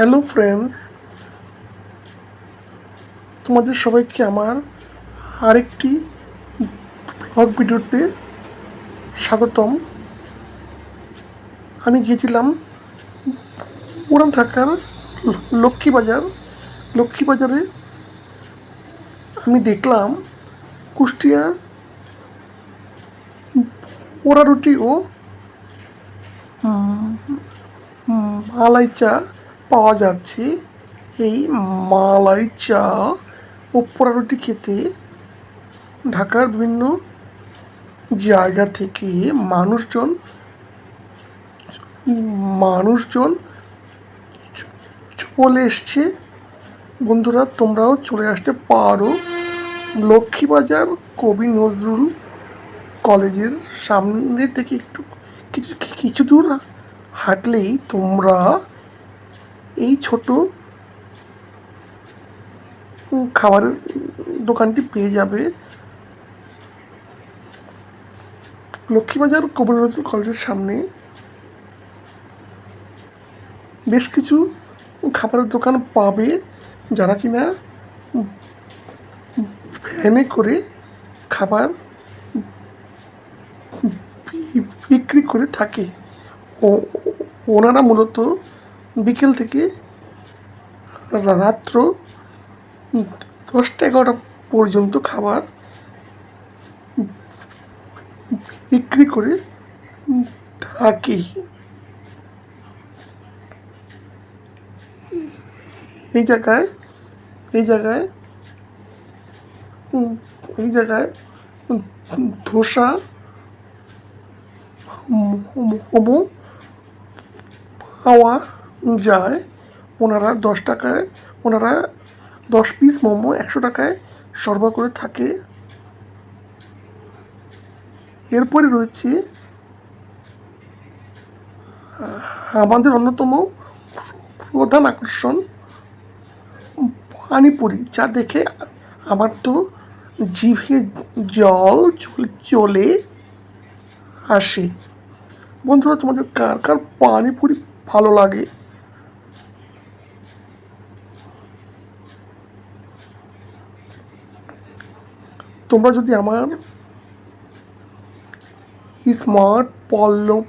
Hello friends, তোমাদের সবাইকে আমার আরেকটি ব্লগ ভিডিওতে স্বাগতম। আমি গিয়েছিলাম পুরান ঢাকার লক্ষ্মীবাজার লক্ষ্মীবাজারে আমি দেখলাম কুষ্টিয়ার পোড়া রুটি ও মালাই চা। পাওয়া যাচ্ছে এই মালাই চা ও পোড়া রুটি খেতে। ঢাকার বিভিন্ন জায়গা থেকে মানুষজন মানুষজন চলে এসছে। বন্ধুরা, তোমরাও চলে আসতে পারো লক্ষ্মীবাজার কবি নজরুল কলেজের সামনে থেকে একটু কিছু কিছু দূর হাঁটলেই তোমরা এই ছোট খাবারের দোকানটি পেয়ে যাবে লক্ষ্মীবাজার কবি নজরুল কলেজের সামনে। বেশ কিছু খাবারের দোকান পাবে যারা কিনা ভ্যানে করে খাবার বিক্রি করে থাকে। ওনারা মূলত বিকেল থেকে রাত্র দশটা এগারোটা পর্যন্ত খাবার বিক্রি করে থাকি। এই জায়গায় এই জায়গায় এই জায়গায় ধোসা, মোমো পাওয়া যায়, ওনারা দশ টাকায়, ওনারা দশ পিস মোমো একশো টাকায় সরবরাহ করে থাকে। এরপরে রয়েছে আমাদের অন্যতম প্রধান আকর্ষণ পানিপুরি, যা দেখে আমার তো জিভে জল চল- আসে। বন্ধুরা, তোমাদের কার কার পানিপুরি ভালো লাগে? তোমরা যদি আমার smart Pallab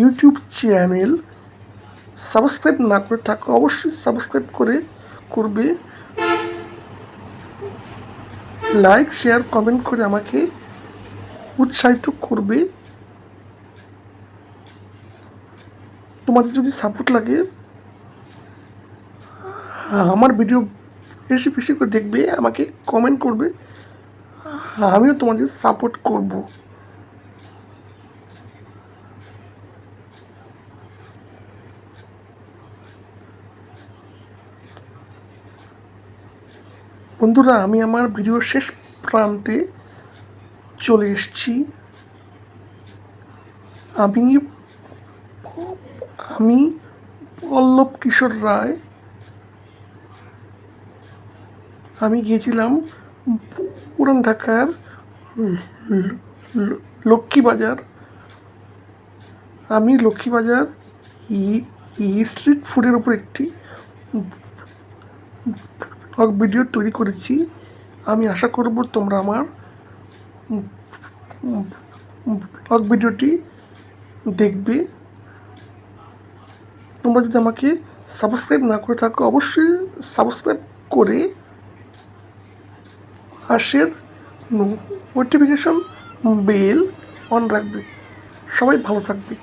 YouTube channel subscribe না করে থাকো, অবশ্যই সাবস্ক্রাইব করে করবে। লাইক, শেয়ার, কমেন্ট করে আমাকে উৎসাহিত করবে। তোমাদের যদি সাপোর্ট লাগে, আমার ভিডিও বেশি বেশি করে দেখবে, আমাকে কমেন্ট করবে, আমিও তোমাদের সাপোর্ট করব। বন্ধুরা, আমি আমার ভিডিওর শেষ প্রান্তে চলে এসেছি। আমি আমি পল্লব কিশোর রায় আমি গিয়েছিলাম পুরান ঢাকার লক্ষ্মীবাজার আমি লক্ষ্মীবাজার স্ট্রিট ফুডের উপর একটি ব্লগ ভিডিও তৈরি করেছি। আমি আশা করব তোমরা আমার ব্লগ ভিডিওটি দেখবে। তোমরা যদি আমাকে সাবস্ক্রাইব না করে থাকো, অবশ্যই সাবস্ক্রাইব করে পাশের নোটিফিকেশন বেল অন রাখবে। সবাই ভালো থাকবে।